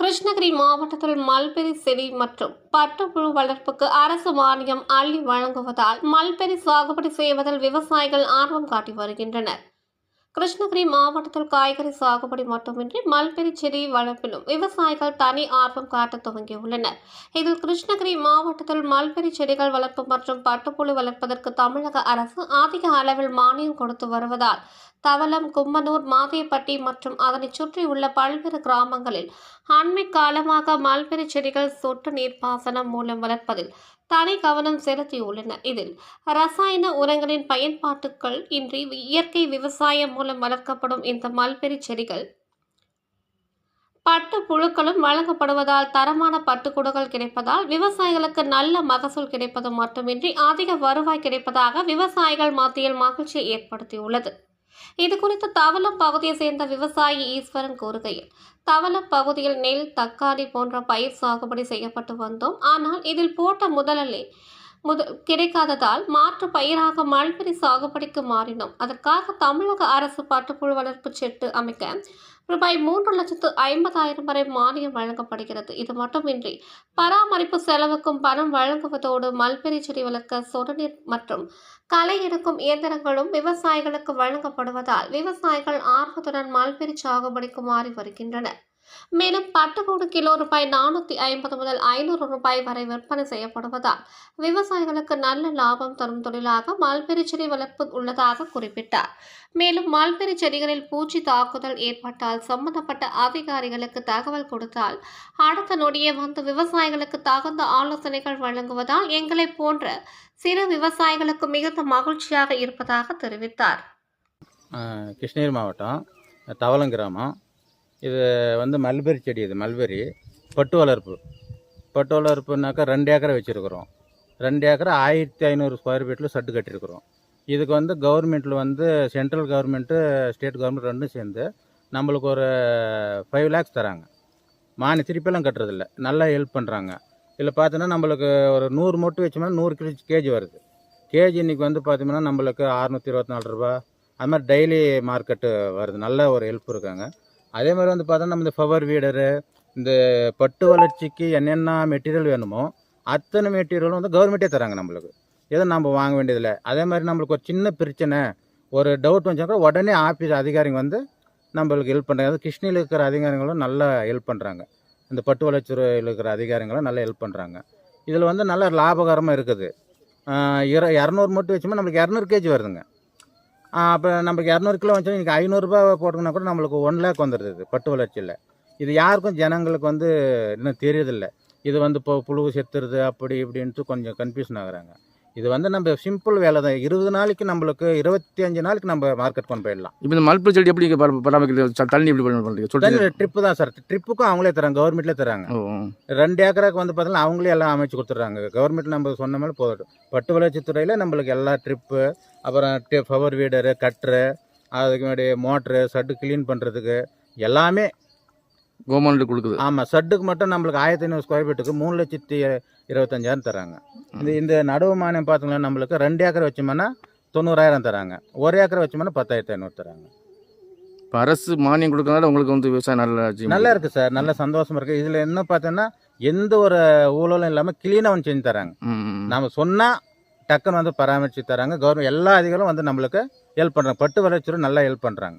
கிருஷ்ணகிரி மாவட்டத்தில் மல்பெரி செடி மற்றும் பட்டுப்புழு வளர்ப்புக்கு அரசு மானியம் அள்ளி வழங்குவதால் மல்பெரி சாகுபடி செய்வதில் விவசாயிகள் ஆர்வம் காட்டி வருகின்றனர். கிருஷ்ணகிரி மாவட்டத்தில் காய்கறி சாகுபடி மட்டுமின்றி மல்பெரி செடி வளர்ப்பிலும் விவசாயிகள் தனி ஆர்வம் காட்ட துவங்கியுள்ளனர். இதில் கிருஷ்ணகிரி மாவட்டத்தில் மல்பெரி செடிகள் வளர்ப்பு மற்றும் பட்டுப்புழு வளர்ப்பதற்கு தமிழக அரசு அதிக அளவில் மானியம் கொடுத்து வருவதால் தவளம் கும்மனூர் மாதியப்பட்டி மற்றும் அதனை சுற்றியுள்ள பல்வேறு கிராமங்களில் அண்மை காலமாக மல்பெரி செடிகள் சொட்டு நீர் பாசனம் மூலம் வளர்ப்பதில் தனி கவனம் செலுத்தியுள்ளன. இதில் ரசாயன உரங்களின் பயன்பாட்டுக்கள் இன்றி இயற்கை விவசாயம் மூலம் வளர்க்கப்படும் இந்த மல்பெரி செடிகள் பட்டு புழுக்களும் வழங்கப்படுவதால் தரமான பட்டுக்கூடுகள் கிடைப்பதால் விவசாயிகளுக்கு நல்ல மகசூல் கிடைப்பது மட்டுமின்றி அதிக வருவாய் கிடைப்பதாக விவசாயிகள் மத்தியில் மகிழ்ச்சியை ஏற்படுத்தியுள்ளது. இது குறித்து தவளம் பகுதியை சேர்ந்த விவசாயி ஈஸ்வரன் கூறுகையில் தவளம் பகுதியில் நெல் தக்காளி போன்ற பயிர் சாகுபடி செய்யப்பட்டு வந்தோம். ஆனால் இதில் போட்ட முதலிலே முத கிடைக்காததால் மாற்று பயிராக மல்பெரி சாகுபடிக்கு மாறினோம். அதற்காக தமிழக அரசு பட்டுப்புழு வளர்ப்பு செட்டு அமைக்க ரூபாய் மூன்று லட்சத்து ஐம்பதாயிரம் வரை மானியம் வழங்கப்படுகிறது. இது மட்டுமின்றி பராமரிப்பு செலவுக்கும் பணம் வழங்குவதோடு மல்பெரி செடி வளர்க்க சொடுநீர் மற்றும் களை எடுக்கும் இயந்திரங்களும் விவசாயிகளுக்கு வழங்கப்படுவதால் விவசாயிகள் ஆர்வத்துடன் மல்பெரி சாகுபடிக்கு மாறி வருகின்றனர். மேலும் பட்டுக்கூடு கிலோ ரூபாய் நானூற்றி ஐம்பது முதல் ஐநூறு ரூபாய் வரை விற்பனை செய்யப்படுவதால் விவசாயிகளுக்கு நல்ல லாபம் தரும் தொழிலாக மல்பெரி செடி வளர்ப்பு உள்ளதாக குறிப்பிட்டார். மேலும் மல்பெரி செடிகளில் பூச்சி தாக்குதல் ஏற்பட்டால் சம்பந்தப்பட்ட அதிகாரிகளுக்கு தகவல் கொடுத்தால் அடுத்த நொடியே வந்து விவசாயிகளுக்கு தகுந்த ஆலோசனைகள் வழங்குவதால் எங்களை போன்ற சிறு விவசாயிகளுக்கு மிகுந்த மகிழ்ச்சியாக இருப்பதாக தெரிவித்தார். கிருஷ்ணகிரி மாவட்டம் தவளம் கிராமம். இது வந்து மல்பெரி செடி இது மல்பெரி. பட்டு வளர்ப்பு பட்டு வளர்ப்புனாக்கா ரெண்டு ஏக்கரை வச்சுருக்குறோம். ரெண்டு ஏக்கரை ஆயிரத்தி ஐநூறு ஸ்கொயர் ஃபீட்டில் சட்டு கட்டியிருக்கிறோம். இதுக்கு வந்து கவர்மெண்ட்டில் வந்து சென்ட்ரல் கவர்மெண்ட்டு ஸ்டேட் கவர்மெண்ட் ரெண்டும் சேர்ந்து நம்மளுக்கு ஒரு ஃபைவ் லேக்ஸ் தராங்க. மானி திருப்பியெல்லாம் கட்டுறதில்ல. நல்லா ஹெல்ப் பண்ணுறாங்க இதில் பார்த்தோன்னா நம்மளுக்கு ஒரு நூறு மொட்டு வச்சோம்னா நூறு கிலோ கேஜி வருது. கேஜி இன்னைக்கு வந்து பார்த்தோம்னா நம்மளுக்கு அறநூற்றி இருபத்தி நாலு ரூபா அது மாதிரி டெய்லி மார்க்கெட்டு வருது. நல்ல ஒரு ஹெல்ப் இருக்காங்க. அதே மாதிரி வந்து பார்த்தோன்னா நம்ம இந்த ஃபவர் வீடரு இந்த பட்டு வளர்ச்சிக்கு என்னென்ன மெட்டீரியல் வேணுமோ அத்தனை மெட்டீரியலும் வந்து கவர்மெண்ட்டே தராங்க நம்மளுக்கு. எதை நம்ம வாங்க வேண்டியதில்லை. அதே மாதிரி நம்மளுக்கு ஒரு சின்ன பிரச்சனை ஒரு டவுட் வந்துச்சா உடனே ஆஃபீஸ் அதிகாரிங்க வந்து நம்மளுக்கு ஹெல்ப் பண்ணுறாங்க அது கிருஷ்ணியில் இருக்கிற அதிகாரிகளும் நல்லா ஹெல்ப் பண்ணுறாங்க இந்த பட்டு வளர்ச்சியில் இருக்கிற அதிகாரிகளும் நல்லா ஹெல்ப் பண்ணுறாங்க இதில் வந்து நல்லா லாபகரமாக இருக்குது. இர இரநூறு மட்டும் வச்சோம்னா நம்மளுக்கு இரநூறு கேஜி வருதுங்க. அப்போ நம்மளுக்கு இரநூறு கிலோ வச்சோம் இன்றைக்கி ஐநூறுரூபா போட்டோம்னா கூட நம்மளுக்கு ஒன் லேக் வந்துடுது இது பட்டு வளர்ச்சியில். இது யாருக்கும் ஜனங்களுக்கு வந்து இன்னும் தெரியறதில்ல. இது வந்து இப்போ புழு செத்துருது அப்படி இப்படின்ட்டு கொஞ்சம் கன்ஃபியூஷன் ஆகுறாங்க. இது வந்து நம்ம சிம்பிள் வேலை தான். இருபது நாளைக்கு நம்மளுக்கு இருபத்தி அஞ்சு நாளைக்கு நம்ம மார்க்கெட் கொண்டு போயிடலாம். இப்போ இந்த மல்பெரி செடி எப்படி பராமரிக்கிறது? தண்ணி எப்படி பண்ணுறீங்க ட்ரிப்பு தான் சார் ட்ரிப்புக்கும் அவங்களே தராங்க கவர்மெண்ட்லேயே தராங்க. ரெண்டு ஏக்கராக்கு வந்து பார்த்தீங்கன்னா அவங்களே எல்லாம் அமைச்சு கொடுத்துட்றாங்க. கவர்மெண்ட் நம்ம சொன்ன மாதிரி போதும். பட்டு வளர்ச்சி துறையில் நம்மளுக்கு எல்லா ட்ரிப்பு அப்புறம் பவர் வீடரு கட்ரு அதுக்கு முன்னாடி மோட்ரு சட்டு க்ளீன் பண்ணுறதுக்கு எல்லாமே கவர்மெண்ட் கொடுக்குது. ஆமாம் சட்டுக்கு மட்டும் நம்மளுக்கு ஆயிரத்தி ஐநூறு ஸ்கொயர் ஃபீட்டுக்கு மூணு லட்சத்தி இருபத்தஞ்சாயிரம் தராங்க. இந்த இந்த நடுவு மானியம் பார்த்தீங்கன்னா நம்மளுக்கு ரெண்டு ஏக்கர் வச்சோம்னா தொண்ணூறாயிரம் தராங்க. ஒரு ஏக்கர் வச்சோம்னா பத்தாயிரத்தி ஐநூறு தராங்க. இப்போ அரசு மானியம் கொடுக்கறதுனால உங்களுக்கு வந்து விவசாயம் நல்லா நல்லா. இருக்குது சார் நல்ல சந்தோஷமா இருக்குது இதில் என்ன பார்த்தோன்னா எந்த ஒரு ஊழலும் இல்லாமல் க்ளீனாக வந்து செஞ்சு தராங்க. ம், ம், ம். நாம சொன்னா டக்குன்னு வந்து பராமரிச்சு தராங்க. கவர்மெண்ட் எல்லா அதிகாரிகளும் வந்து நம்மளுக்கு ஹெல்ப் பண்றாங்க. பட்டு வளர்ச்சியும் நல்லா ஹெல்ப் பண்றாங்க.